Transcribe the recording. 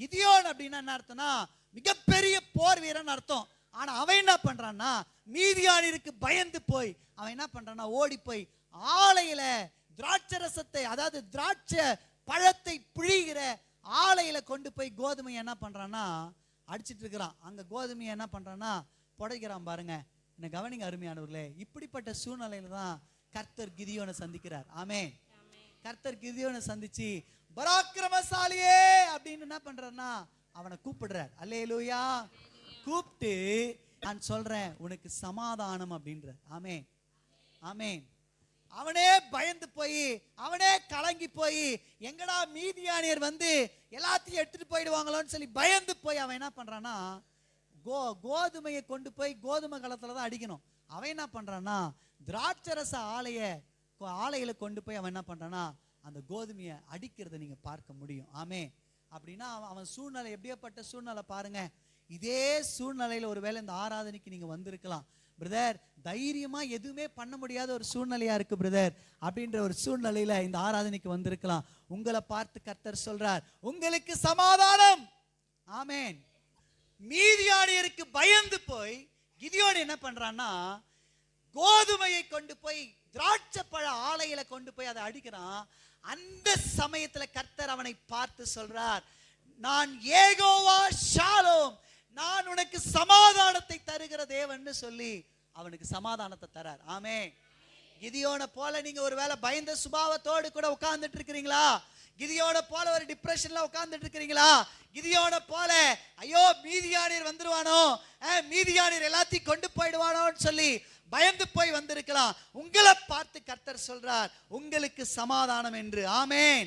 கிதியோன் அப்படின்னா என்ன அர்த்தம்னா மிகப்பெரிய போர் வீரன் அர்த்தம். ஆனா அவன் என்ன பண்றான்னா மீதியானிற்கு பயந்து போய் அவன் என்ன பண்றான்னா ஓடி போய் ஆலையில திராட்சை ரசத்தை அதாவது திராட்சை பழத்தை பிழிகிற ஆலையில கொண்டு போய் கோதுமையை என்ன பண்றான்னா அடிச்சிட்டு இருக்கிறான். அங்க கோதுமையை என்ன பண்றான்னா புடைக்கிறான் பாருங்க. என்ன கவனிங்க அருமையானவர்களே. இப்படிப்பட்ட சூழ்நிலையில தான் கர்த்தர் கிதியோனை சந்திக்கிறார். ஆமே கர்த்தர் கிதியோனை சந்திச்சு பராக்கிரமசாலியே! என்ன பண்றாருன்னா அவனை கூப்பிடுறார். அல்லேலூயா. கூப்பிட்டு நான் சொல்றேன் உனக்கு சமாதானம் அப்படின்ற ஆமே ஆமென். அவனே பயந்து போய் அவனே கலங்கி போய் எங்கடா மீதியானியர் வந்து எல்லாத்தையும் எடுத்துட்டு போயிடுவாங்களோன்னு சொல்லி பயந்து போய் அவன் என்ன பண்றான்னா கோ கோதுமையை கொண்டு போய் கோதுமை களத்துல தான் அடிக்கணும். அவன் என்ன பண்றான்னா திராட்சரச ஆலைய ஆலையில கொண்டு போய் அவன் என்ன பண்றான்னா அந்த கோதுமையை அடிக்கிறத நீங்க பார்க்க முடியும். ஆமே அப்படின்னா அவன் அவன் சூழ்நிலை எப்படியாப்பட்ட சூழ்நிலை பாருங்க. இதே சூழ்நிலையில ஒருவேளை இந்த ஆராதனைக்கு நீங்க வந்திருக்கலாம். பிரதர் தைரியமா எதுவுமே பண்ண முடியாத ஒரு சூழ்நிலையா இருக்கு பிரதர் அப்படின்ற ஒரு சூழ்நிலையில இந்த ஆராதனைக்கு வந்திருக்கலாம். உங்களை பார்த்து கர்த்தர் சொல்றார் உங்களுக்கு சமாதானம். ஆமேன். மீதியானியருக்கு பயந்து போய் கிதியோடு என்ன பண்றான்னா கோதுமையை கொண்டு போய் திராட்சை பழ ஆலையில கொண்டு போய் அதை அடிக்கிறான். அந்த சமயத்தில் கர்த்தர் அவனை பார்த்து சொல்றார் நான் ஏகோவா ஷாலோம் நான் உனக்கு சமாதானத்தை தருகிற தேவன்னு சொல்லி அவனுக்கு சமாதானத்தை தரார். ஆமே கிதியோனை போல நீங்க ஒருவேளை பயந்த சுபாவத்தோடு கூட உட்கார்ந்துட்டு இருக்கிறீங்களா? கிதியோட போல ஒரு டிப்ரெஷன்ல உட்கார்ந்துட்டு இருக்கிறீங்களா? கிதியோட போல ஐயோ மீதியானீர் வந்துருவானோ? அஹ், மீதியானீர் எல்லாத்தையும் கொண்டு போயிடுவானோன்னு சொல்லி பயந்து போய் வந்திருக்கலாம். உங்களை பார்த்து கர்த்தர் சொல்றார் உங்களுக்கு சமாதானம் என்று. ஆமேன்.